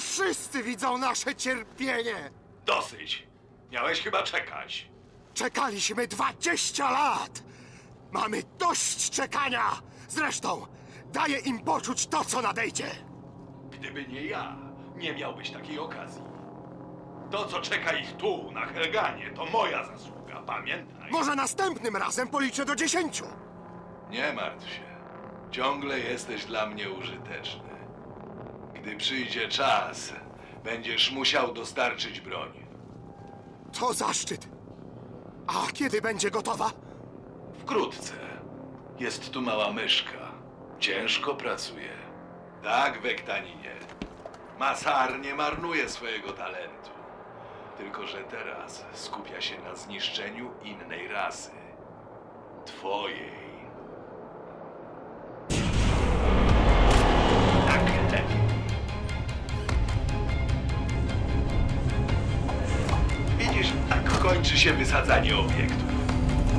Wszyscy widzą nasze cierpienie! Dosyć. Miałeś chyba czekać. Czekaliśmy 20 lat! Mamy dość czekania! Zresztą, daję im poczuć to, co nadejdzie! Gdyby nie ja, nie miałbyś takiej okazji. To, co czeka ich tu, na Helganie, to moja zasługa, pamiętaj. Może następnym razem policzę do dziesięciu! Nie martw się. Ciągle jesteś dla mnie użyteczny. Gdy przyjdzie czas, będziesz musiał dostarczyć broń. To zaszczyt! A kiedy będzie gotowa? Wkrótce. Jest tu mała myszka. Ciężko pracuje. Tak, Wektaninie. Masar nie marnuje swojego talentu. Tylko, że teraz skupia się na zniszczeniu innej rasy. Twojej. Kończy się wysadzanie obiektów.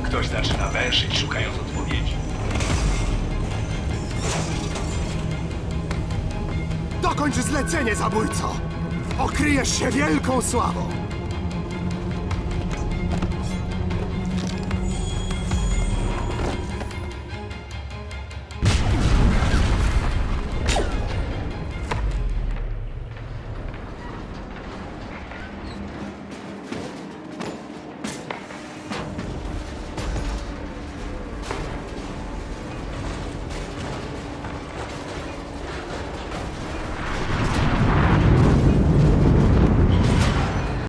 Ktoś zaczyna węszyć, szukając odpowiedzi. Dokończ zlecenie, zabójco! Okryjesz się wielką sławą!